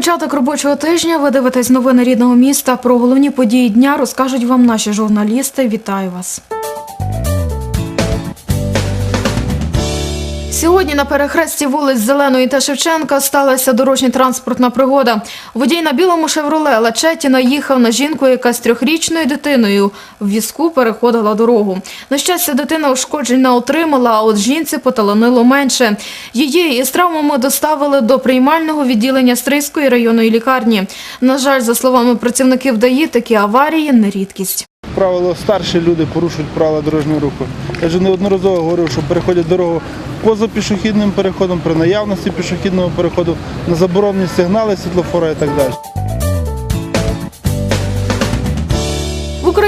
Початок робочого тижня. Ви дивитесь новини рідного міста. Про головні події дня розкажуть вам наші журналісти. Вітаю вас. Сьогодні на перехресті вулиць Зеленої та Шевченка сталася дорожньо-транспортна пригода. Водій на білому «Шевроле» Лачеті наїхав на жінку, яка з трьохрічною дитиною в візку переходила дорогу. На щастя, дитина ушкоджень не отримала, а от жінці поталанило менше. Її із травмами доставили до приймального відділення Стрийської районної лікарні. На жаль, за словами працівників ДАІ, такі аварії не рідкість. Правило, старші люди порушують правила дорожнього руху. Я вже неодноразово говорив, що переходять дорогу поза пішохідним переходом, при наявності пішохідного переходу, на заборонені сигнали світлофора і так далі.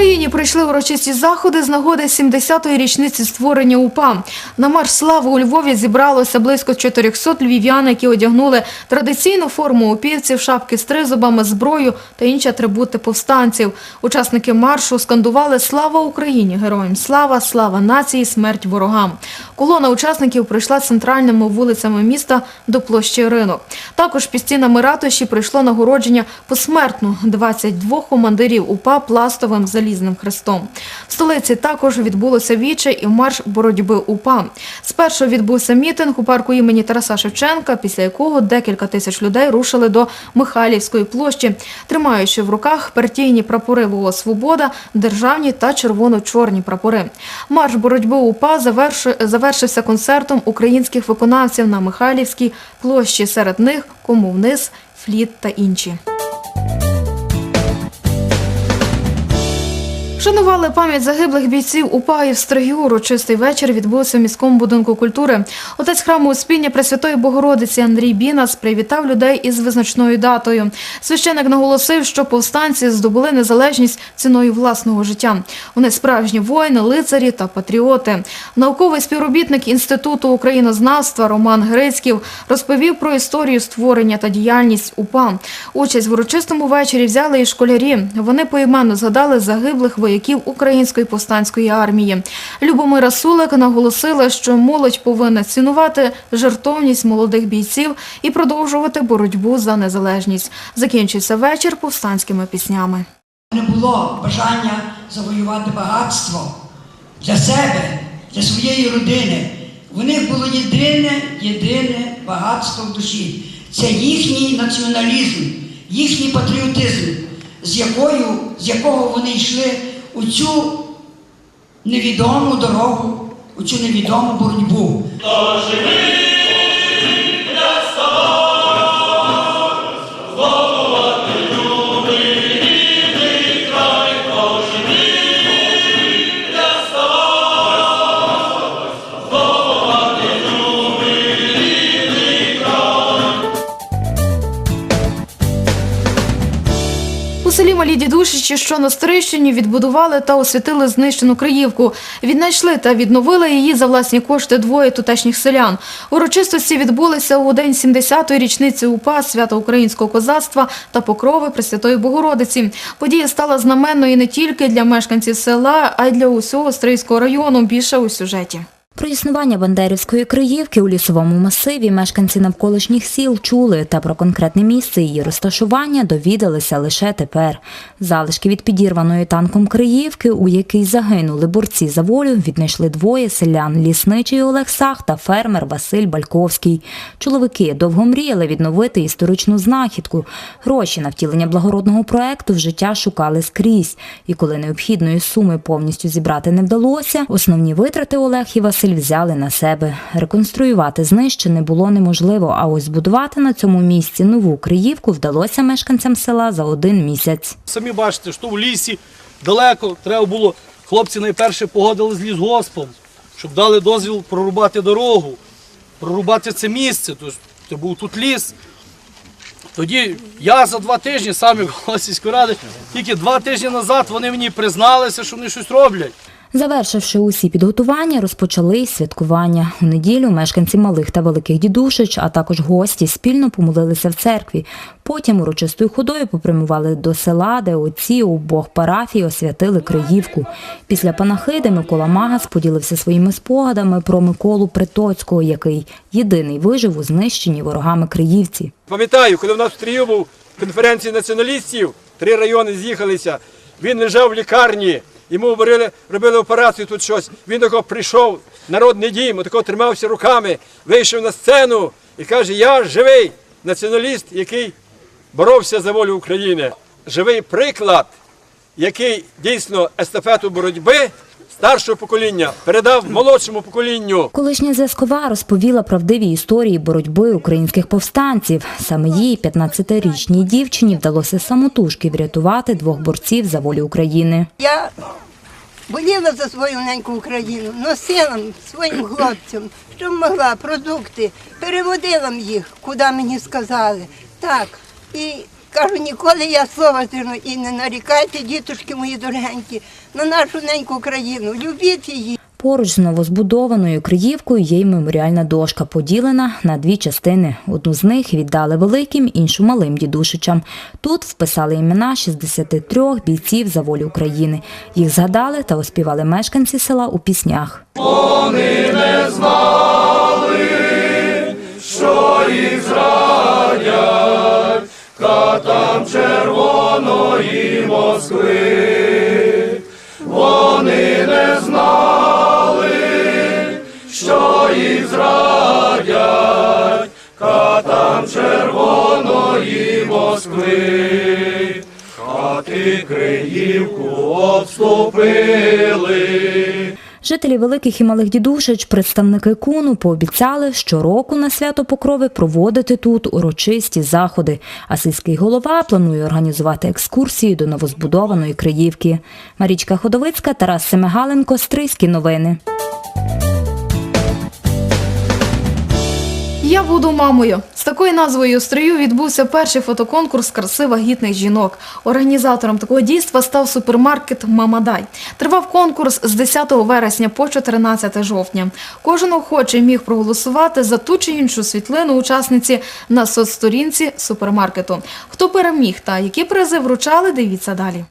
Україні прийшли урочисті заходи з нагоди 70-ї річниці створення УПА. На марш слави у Львові зібралося близько 400 львів'ян, які одягнули традиційну форму упівців, шапки з тризубами, зброю та інші атрибути повстанців. Учасники маршу скандували «Слава Україні! Героям слава! Слава нації! Смерть ворогам!». Колона учасників прийшла центральними вулицями міста до площі Ринок. Також під стінами ратуші прийшло нагородження посмертно 22 командирів УПА пластовим залізним хрестом. В столиці також відбулося віче і марш боротьби УПА. Спершу відбувся мітинг у парку імені Тараса Шевченка, після якого декілька тисяч людей рушили до Михайлівської площі, тримаючи в руках партійні прапори ВО «Свобода», державні та червоно-чорні прапори. Марш боротьби УПА заверши- завершився концертом українських виконавців на Михайлівській площі. Серед них «Кому вниз», «Фліт» та інші. Шанували пам'ять загиблих бійців УПА і в Стрию. Урочистий вечір відбувся в міському будинку культури. Отець храму Успіння Пресвятої Богородиці Андрій Бінас привітав людей із визначною датою. Священик наголосив, що повстанці здобули незалежність ціною власного життя. Вони справжні воїни, лицарі та патріоти. Науковий співробітник Інституту українознавства Роман Грицьків розповів про історію створення та діяльність УПА. Участь в урочистому вечорі взяли і школярі. Вони поіменно згадали загиблих вояків Української повстанської армії. Любомира Сулик наголосила, що молодь повинна цінувати жертовність молодих бійців і продовжувати боротьбу за незалежність. Закінчився вечір повстанськими піснями. Не було бажання завоювати багатство для себе, для своєї родини. У них було єдине, єдине багатство в душі. Це їхній націоналізм, їхній патріотизм, з, якою, з якого вони йшли у цю невідому дорогу, у цю невідому боротьбу. Малі Дідушичі, що на Стрищині, відбудували та освятили знищену Криївку. Віднайшли та відновили її за власні кошти двоє тутешніх селян. Урочистості відбулися у день 70-ї річниці УПА, свята українського козацтва та покрови Пресвятої Богородиці. Подія стала знаменною не тільки для мешканців села, а й для усього Стрийського району. Більше у сюжеті. Про існування Бандерівської Криївки у лісовому масиві мешканці навколишніх сіл чули, та про конкретне місце її розташування довідалися лише тепер. Залишки від підірваної танком Криївки, у якій загинули борці за волю, віднайшли двоє селян – лісничий Олег Сах та фермер Василь Бальковський. Чоловіки довго мріяли відновити історичну знахідку. Гроші на втілення благородного проекту в життя шукали скрізь. І коли необхідної суми повністю зібрати не вдалося, основні витрати Олег і Василь взяли на себе. Реконструювати знищене було неможливо, а ось збудувати на цьому місці нову Криївку вдалося мешканцям села за один місяць. Самі бачите, що в лісі далеко треба було. Хлопці найперше погодили з лісгоспом, щоб дали дозвіл прорубати дорогу, прорубати це місце. Це був тут ліс. Тоді я за два тижні, самі голова сільської ради, тільки два тижні назад вони мені призналися, що вони щось роблять. Завершивши усі підготування, розпочали святкування. У неділю мешканці малих та великих дідушич, а також гості спільно помолилися в церкві. Потім урочистою ходою попрямували до села, де отці обох парафій освятили Криївку. Після панахиди Микола Магас поділився своїми спогадами про Миколу Притоцького, який єдиний вижив у знищенні ворогами Криївці. Пам'ятаю, коли в нас в Трію був конференції націоналістів, три райони з'їхалися. Він лежав в лікарні, йому робили, робили операцію тут щось. Він тако прийшов, народний дім, такого тримався руками, вийшов на сцену і каже: Я живий націоналіст, який боровся за волю України. Живий приклад, який дійсно естафету боротьби старшого покоління передав молодшому поколінню. Колишня зв'язкова розповіла правдиві історії боротьби українських повстанців. Саме їй, 15-річній дівчині, вдалося самотужки врятувати двох борців за волю України. Я боліла за свою неньку Україну, носила своїм хлопцям, що могла, продукти, переводила м їх, куди мені сказали. Так. І кажу, ніколи я слова зірну і не нарікайте, діточки мої дорогенькі, на нашу неньку Україну. Любіть її. Поруч з новозбудованою Криївкою є й меморіальна дошка, поділена на дві частини. Одну з них віддали великим, іншу малим дідушичам. Тут вписали імена 63 бійців за волю України. Їх згадали та оспівали мешканці села у піснях катам червоної Москви. Вони не знали, що їх зрадять, катам червоної Москви, хати Криївку обступили. Жителі великих і малих дідушич, представники куну, пообіцяли щороку на свято Покрови проводити тут урочисті заходи. А сільський голова планує організувати екскурсію до новозбудованої Криївки. Марічка Ходовицька, Тарас Семигаленко, Стрийські новини. Я буду мамою. З такою назвою строю відбувся перший фотоконкурс краси вагітних жінок. Організатором такого дійства став супермаркет Мамадай. Тривав конкурс з 10 вересня по 14 жовтня. Кожен охочий міг проголосувати за ту чи іншу світлину учасниці на соцсторінці супермаркету. Хто переміг та які призи вручали, дивіться далі.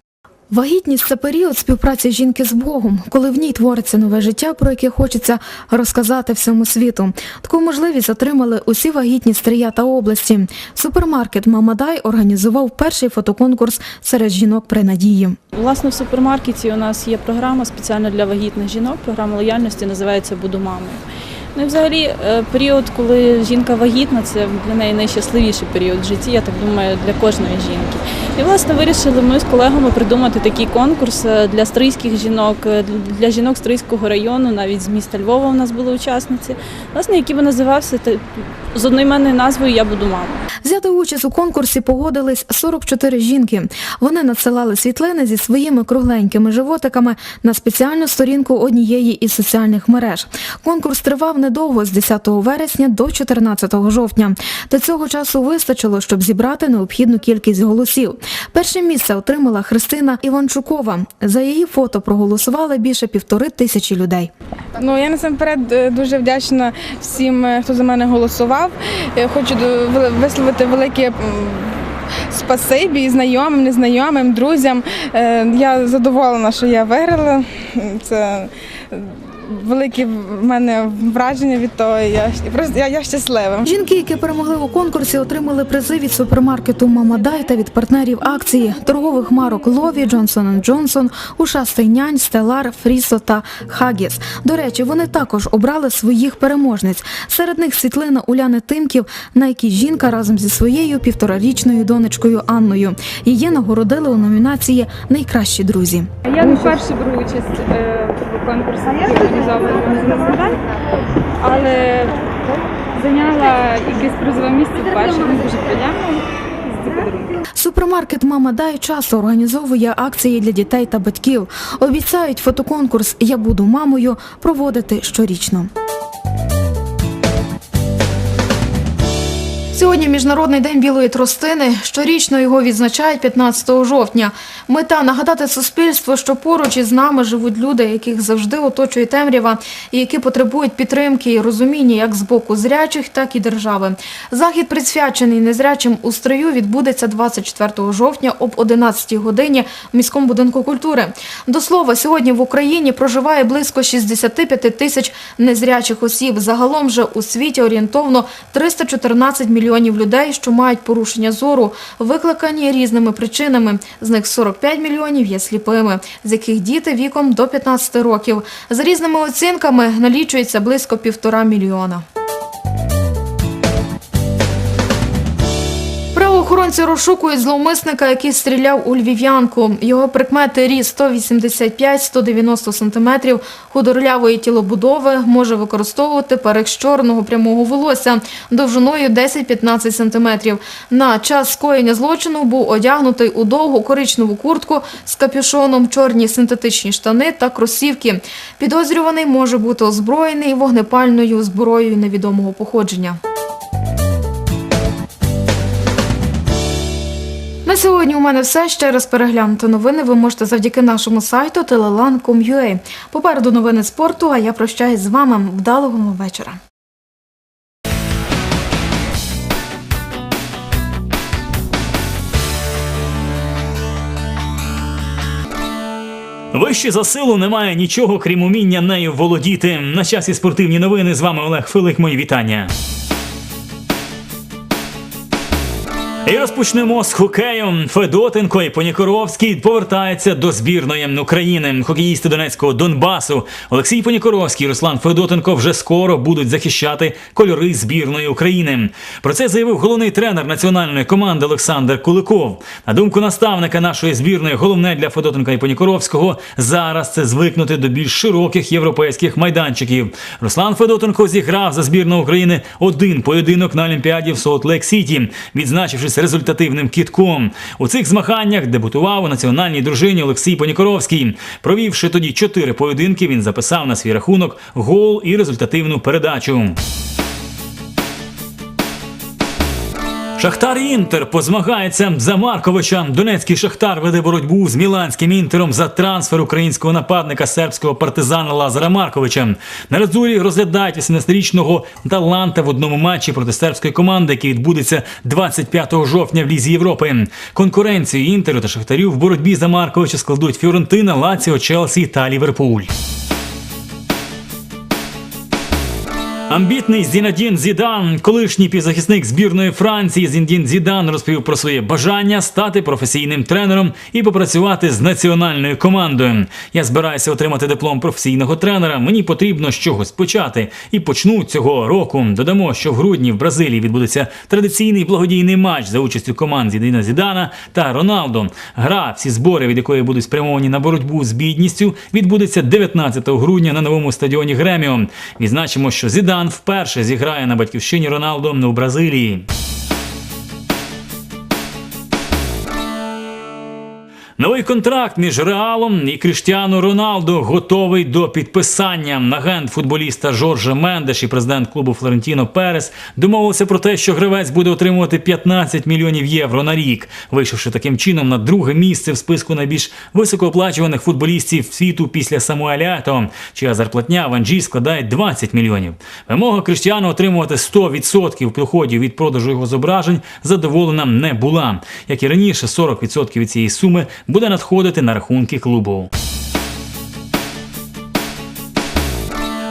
Вагітність це період співпраці жінки з Богом, коли в ній твориться нове життя, про яке хочеться розказати всьому світу. Таку можливість отримали усі вагітні стрия та області. Супермаркет Мамадай організував перший фотоконкурс серед жінок при надії. Власне, в супермаркеті у нас є програма спеціально для вагітних жінок. Програма лояльності називається Буду мамою. Ну і взагалі е, період, коли жінка вагітна, це для неї найщасливіший період в житті, я так думаю, для кожної жінки. І власне вирішили ми з колегами придумати такий конкурс е, для стрийських жінок, е, для жінок Стрийського району, навіть з міста Львова у нас були учасниці, власне, який би називався з одноіменною назвою Я буду мамою. Взяти участь у конкурсі погодились 44 жінки. Вони надсилали світлини зі своїми кругленькими животиками на спеціальну сторінку однієї із соціальних мереж. Конкурс тривав недовго з 10 вересня до 14 жовтня. Та цього часу вистачило, щоб зібрати необхідну кількість голосів. Перше місце отримала Христина Іванчукова. За її фото проголосували більше півтори тисячі людей. Ну я насамперед е, дуже вдячна всім, е, хто за мене голосував. Е, Хочу висловити велике спасибі знайомим, незнайомим, друзям. Е, Я задоволена, що я виграла. Це велике в мене враження від того. Я просто я, я щаслива. Жінки, які перемогли у конкурсі, отримали призи від супермаркету Мамадай та від партнерів акції торгових марок Лові, Джонсон Джонсон, Ушастий нянь, Стелар, Фрісо та Хагіс. До речі, вони також обрали своїх переможниць. Серед них світлина Уляни Тимків, на якій жінка разом зі своєю півторарічною донечкою Анною. Її нагородили у номінації Найкращі друзі. Я не вперше беру участь в конкурсі, організований але зайняла якесь призове місце в Мені дуже приємно. Супермаркет Мама Дай час організовує акції для дітей та батьків. Обіцяють фотоконкурс Я буду мамою проводити щорічно. Сьогодні Міжнародний день білої тростини. Щорічно його відзначають 15 жовтня. Мета нагадати суспільству, що поруч із нами живуть люди, яких завжди оточує темрява, і які потребують підтримки і розуміння як з боку зрячих, так і держави. Захід, присвячений незрячим у строю, відбудеться 24 жовтня об 11 годині в міському будинку культури. До слова, сьогодні в Україні проживає близько 65 тисяч незрячих осіб. Загалом же у світі орієнтовно 314 мільйонів людей, що мають порушення зору, викликані різними причинами. З них 45 мільйонів є сліпими, з яких діти віком до 15 років. За різними оцінками налічується близько півтора мільйона. Правоохоронці розшукують зловмисника, який стріляв у львів'янку. Його прикмети ріст 185-190 см, худорлявої тілобудови, може використовувати перек з чорного прямого волосся довжиною 10-15 см. На час скоєння злочину був одягнутий у довгу коричневу куртку з капюшоном, чорні синтетичні штани та кросівки. Підозрюваний може бути озброєний вогнепальною зброєю невідомого походження. Сьогодні у мене все. Ще раз переглянути новини ви можете завдяки нашому сайту telelan.com.ua. Попереду новини спорту, а я прощаюсь з вами. Вдалого вам вечора. Вище за силу немає нічого, крім уміння нею володіти. На часі спортивні новини з вами Олег Филик. Мої вітання. І розпочнемо з хокею. Федотенко і Понікоровський повертаються до збірної України. Хокеїсти Донецького Донбасу Олексій Понікоровський і Руслан Федотенко вже скоро будуть захищати кольори збірної України. Про це заявив головний тренер національної команди Олександр Куликов. На думку наставника нашої збірної, головне для Федотенка і Понікоровського зараз це звикнути до більш широких європейських майданчиків. Руслан Федотенко зіграв за збірну України один поєдинок на Олімпіаді в Солт-Лейк Сіті, відзначившись результативним кітком. У цих змаганнях дебутував у національній дружині Олексій Понікоровський. Провівши тоді чотири поєдинки, він записав на свій рахунок гол і результативну передачу. Шахтар Інтер позмагається за Марковича. Донецький Шахтар веде боротьбу з Міланським інтером за трансфер українського нападника сербського партизана Лазара Марковича. На Разурі розглядають 18-річного таланта в одному матчі проти сербської команди, який відбудеться 25 жовтня в Лізі Європи. Конкуренцію інтеру та Шахтарю в боротьбі за Марковича складуть Фіорентина, Лаціо, Челсі та Ліверпуль. Амбітний Зінадін Зідан, колишній півзахисник збірної Франції Зіндін Зідан розповів про своє бажання стати професійним тренером і попрацювати з національною командою. Я збираюся отримати диплом професійного тренера. Мені потрібно з чогось почати. І почну цього року. Додамо, що в грудні в Бразилії відбудеться традиційний благодійний матч за участю команд Зідина Зідана та Роналдо. Гра, всі збори, від якої будуть спрямовані на боротьбу з бідністю, відбудеться 19 грудня на новому стадіоні Греміо. Відзначимо, що Зідан вперше зіграє на батьківщині Роналдо у Бразилії. Новий контракт між Реалом і Кріштіану Роналдо готовий до підписання. Агент футболіста Жоржа Мендеш і президент клубу Флорентіно Перес домовилися про те, що гравець буде отримувати 15 мільйонів євро на рік, вийшовши таким чином на друге місце в списку найбільш високооплачуваних футболістів світу після Самуеля Ето, чия зарплатня в Анджі складає 20 мільйонів. Вимога Кріштіану отримувати 100% доходів від продажу його зображень задоволена не була. Як і раніше, 40% від цієї суми буде надходити на рахунки клубу.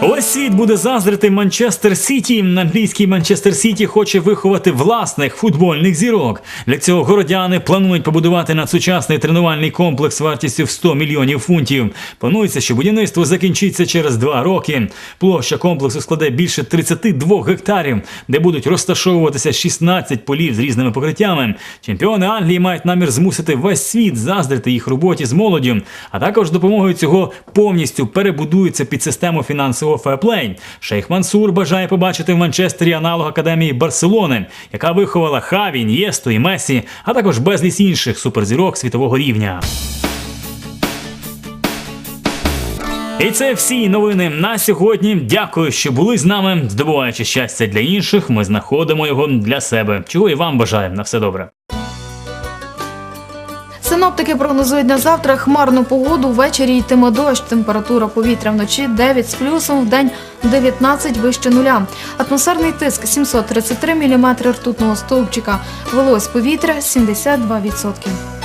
Ось світ буде заздрити Манчестер Сіті. Англійський Манчестер Сіті хоче виховати власних футбольних зірок. Для цього городяни планують побудувати надсучасний тренувальний комплекс вартістю в 100 мільйонів фунтів. Планується, що будівництво закінчиться через два роки. Площа комплексу складе більше 32 гектарів, де будуть розташовуватися 16 полів з різними покриттями. Чемпіони Англії мають намір змусити весь світ заздрити їх роботі з молоддю, а також допомогою цього повністю перебудуються під систему фінансового феплей. Шейх Мансур бажає побачити в Манчестері аналог академії Барселони, яка виховала Хаві, Ньєсту і Месі, а також безліч інших суперзірок світового рівня. І це всі новини на сьогодні. Дякую, що були з нами. Здобуваючи щастя для інших, ми знаходимо його для себе. Чого і вам бажаємо. На все добре. Синоптики прогнозують на завтра хмарну погоду, ввечері йтиме дощ. Температура повітря вночі 9 з плюсом, в день 19 вище нуля. Атмосферний тиск 733 мм ртутного стовпчика. Волось повітря 72%.